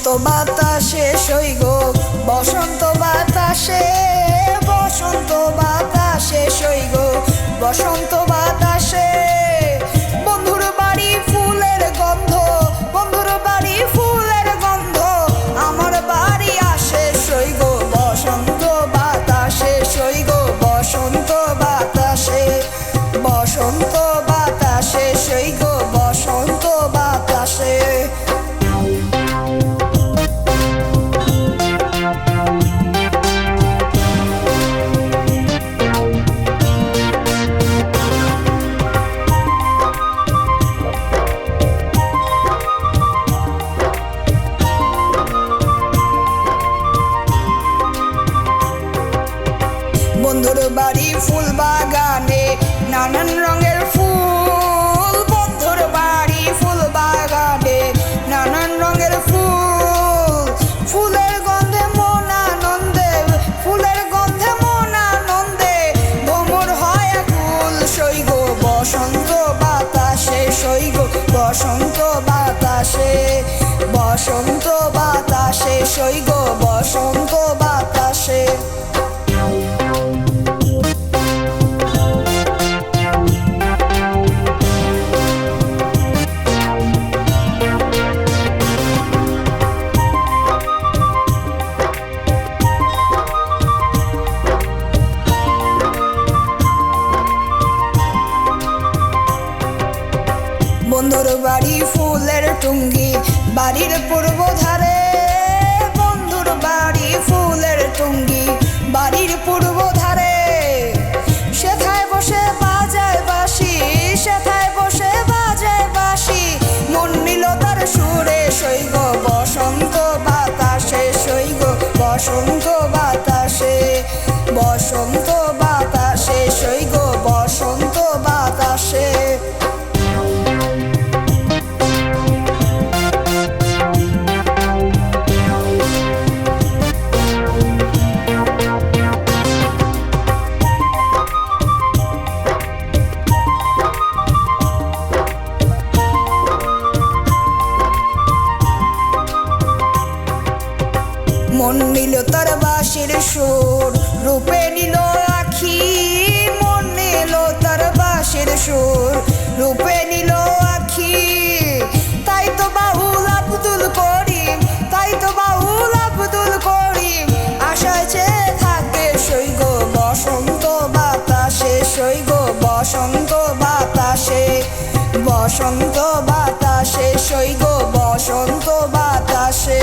বাতাসে সৈগ বসন্ত বাতাসে বসন্ত বাতাসে সৈগ বসন্ত বাতাসে ফুল বাগানে, নানান রঙের ফুল, বন্ধুর বাড়ি ফুল বাগানে, নানান রঙের ফুল, ফুলের গন্ধে মন আনন্দে, ফুলের গন্ধে মন আনন্দে, ভ্রমর হয় ফুল সৈগ বসন্ত বাতাসে সৈগ বসন্ত বাতাসে বসন্ত বাতাসে সৈগ বসন্ত বাতাসে। টুঙ্গি বাড়ির পূর্ব ধারে, বন্ধুর বাড়ি ফুলের টুঙ্গি বাড়ির পূর্ব ধারে। সেথায় বসে বাজায় বাসি সেথায় বসে বাজায় বাসি মন নিল তার সুরে, সৈগ বসন্ত বাতাসে, সৈগ বসন্ত বাতাসে বসন্ত বাতাসে, সৈগ নিল তার বাসের সুর। রূপে নিল আখি, মন নিল তার বাসের সুর। রূপে নিল আখি, তাই তো বাহুল আব্দুল করিম, তাই তো বাহুল আব্দুল করিম। আশায় চেয়ে থাকে সৈগ বসন্ত বাতাসে, সৈগ বসন্ত বাতাসে বসন্ত বাতাসে, সৈগ বসন্ত বাতাসে।